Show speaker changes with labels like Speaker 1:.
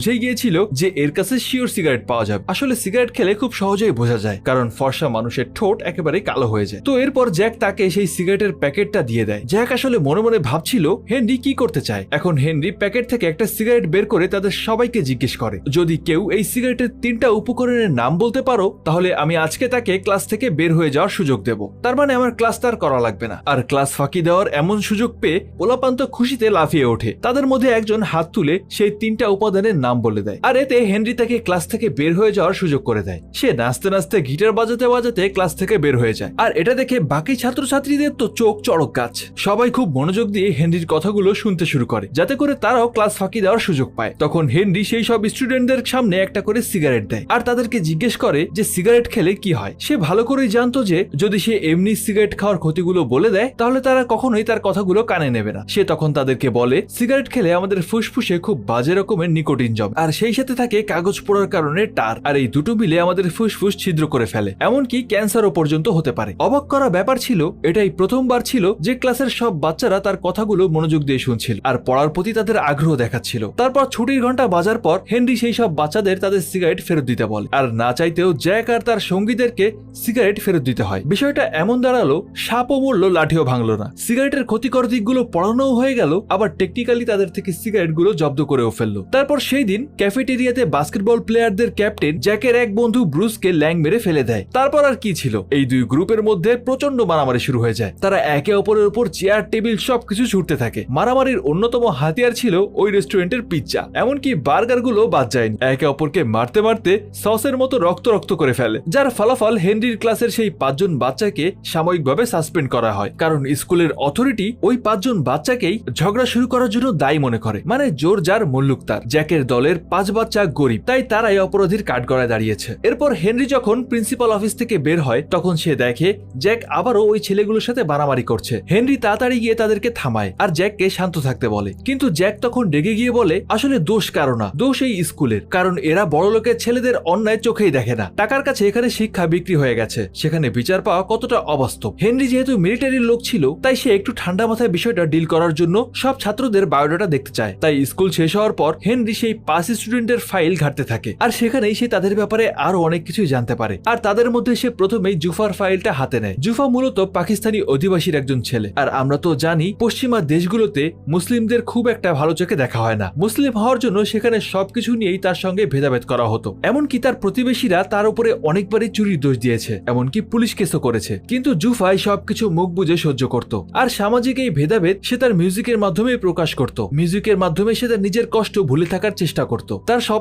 Speaker 1: বুঝে গিয়েছিল যে এর কাছে শিওর সিগারেট পাওয়া যাবে। আসলে সিগারেট খেলে খুব সহজেই বোঝা যায়, কারণ ফর্সা মানুষের ঠোঁট একেবারে কালো হয়ে যায়। তো এরপর জ্যাক তাকে সেই সিগারেটের প্যাকেটটা দিয়ে দেয়। জ্যাক আসলে মনে মনে ভাবছিল, হেনরি কি করতে চায়? এখন হেনরি প্যাকেট থেকে একটা সিগারেট বের করে তাদের সবাইকে জিজ্ঞেস করে, যদি কেউ এই সিগারেটের তিনটা উপকরণের নাম বলতে পারো, তাহলে আমি আজকে তাকে ক্লাস থেকে বের হয়ে যাওয়ার সুযোগ দেব। তার মানে আমার ক্লাস তার করা লাগবে না। আর ক্লাস ফাঁকি দেওয়ার এমন সুযোগ পেয়ে পোলাপান্ত খুশিতে লাফিয়ে ওঠে। তাদের মধ্যে একজন হাত তুলে সেই তিনটা উপাদানের নাম বলে দেয়। আর এতে হেনরি তাকে ক্লাস থেকে বের হয়ে যাওয়ার সুযোগ করে দেয়। সে নাচতে নাচতে গিটার বাজাতে বাজাতে ক্লাস থেকে বের হয়ে যায়। আর এটা দেখে বাকি ছাত্রছাত্রীদের তো চোখ চড়ক গাছ। সবাই খুব মনোযোগ দিয়ে হেনরির কথাগুলো শুনতে শুরু করে। যাতে করে তারাও ক্লাস ফাঁকি দেওয়ার সুযোগ পায়। তখন হেনরি সেই সব স্টুডেন্টদের সামনে একটা করে সিগারেট দেয়। আর তাদেরকে জিজ্ঞেস করে যে সিগারেট খেলে কি হয়? সে ভালো করেই জানতো যে, যদি সে এমনি সিগারেট খাওয়ার ক্ষতিগুলো বলে দেয়, তাহলে তারা কখনোই তার কথাগুলো কানে নেবে না। সে তখন তাদেরকে বলে সিগারেট খেলে আমাদের ফুসফুসে খুব বাজে রকমের নিকোটিন জমে আর সেই সাথে থাকে কাগজ পোড়ার কারণে টার। আর এই দুটো মিলে আমাদের ফুসফুস ছিদ্র করে ফেলে, এমনকি ক্যান্সারও পর্যন্ত হতে পারে। অবাক করা ব্যাপার ছিল, এটাই প্রথমবার ছিল যে ক্লাসের সব বাচ্চারা তার কথাগুলো মনোযোগ দিয়ে শুনছিল, আর পড়ার প্রতি তাদের আগ্রহ দেখাচ্ছিল। তারপর ছুটির ঘণ্টা বাজার পর হেনরি সেই সব বাচ্চাদের তাদের সিগারেট ফেরত দিতে বলে, আর না চাইতেও জ্যাক আর তার সঙ্গীদেরকে সিগারেট ফেরত দিতে হয়। বিষয়টা এমন দাঁড়াল, সাপও মরলো, লাঠিও ভাঙলো না। সিগারেটের ক্ষতিকর দিকগুলো পড়ানোও হয়ে গেল, আবার টেকনিক্যালি তাদের থেকে সিগারেটগুলো জব্দ করেও ফেলল। তারপর সেই দিন ক্যাফেটেরিয়াতে বাস্কেটবল প্লেয়ারদের ক্যাপ্টেন জ্যাকের এক বন্ধু ব্রুসকে ল্যাং মেরে ফেলে দেয়। তারপর আর কি ছিল? এই দুই গ্রুপের মধ্যে প্রচণ্ড মারামারি শুরু হয়ে যায়। তারা একে অপরের উপর চেয়ার, টেবিল সবকিছু ছুটতে থাকে। মারামারির অন্যতম হাতিয়ার ছিল ওই রেস্টুরেন্টের পিৎজা। এমনকি বার্গারগুলো বাদ যায়নি। একে অপরকে মারতে মারতে সসের মতো রক্ত রক্ত করে ফেলে, যার ফলাফল হেনরির ক্লাসের সেই পাঁচজন বাচ্চাকে সাময়িকভাবে সাসপেন্ড করা হয়। কারণ স্কুলের অথরিটি ওই পাঁচজন বাচ্চাকেই ঝগড়া শুরু করার জন্য দায়ী মনে করে। মানে জোর যার মুল্লুক তার। জ্যাকের দলের পাঁচ বাচ্চা গরিব। তাই তারাই অপরাধীর কাঠগড়ায় দাঁড়িয়েছে। এরপর হেনরি যখন প্রিন্সিপাল অফিস থেকে বের হয়, তখন সে দেখে জ্যাক আবারও ওই ছেলেগুলোর সাথে মারামারি করছে। হেনরি তাড়াতাড়ি গিয়ে তাদেরকে থামায় আর জ্যাককে শান্ত থাকতে বলে। কিন্তু জ্যাক তখন রেগে গিয়ে বলে, আসলে দোষ কারও না। দোষ এই স্কুলের। কারণ এরা বড় লোকের ছেলেদের অন্যায় চোখেই দেখে না। টাকার কাছে এখানে শিক্ষা বিক্রি হয়ে গেছে। সেখানে বিচার পাওয়া কতটা অবাস্তব। হেনরি যেহেতু মিলিটারির লোক ছিল, তাই সে একটু ঠান্ডা মাথায় বিষয়টা ডিল করার জন্য সব ছাত্রদের বায়োডাটা দেখতে চায়। তাই স্কুল শেষ হওয়ার পর হেনরি সেই পাস স্টুডেন্টের ফাইল ঘাটতে থাকে। আর সেখানেই সে তাদের ব্যাপারে আরও অনেক কিছুই জানতে পারে। আর তাদের মধ্যে সে প্রথমেই জুফার ফাইলটা হাতে নেয়। জুফা মূলত পাকিস্তানি অধিবাসীর একজন ছেলে। আর আমরা তো জানি, পশ্চিমা দেশগুলোতে মুসলিমদের খুব একটা ভালো চোখে দেখা হয় না। মুসলিম হওয়ার জন্য সেখানে সবকিছু নিয়েই তার সঙ্গে ভেদাভেদ করা হতো। এমনকি তার প্রতিবেশীরা তার উপরে অনেকবারই চুরির দোষ দিয়েছে, এমনকি পুলিশ কেসও করেছে। কিন্তু জুফাই সবকিছু মুখ বুঝে সহ্য করত। আর সামাজিক এই ভেদাভেদ সে তার মিউজিকের মাধ্যমে প্রকাশ করত। মিউজিকের মাধ্যমে সে তার নিজের কষ্ট ভুলে থাকার চেষ্টা করত। তার সব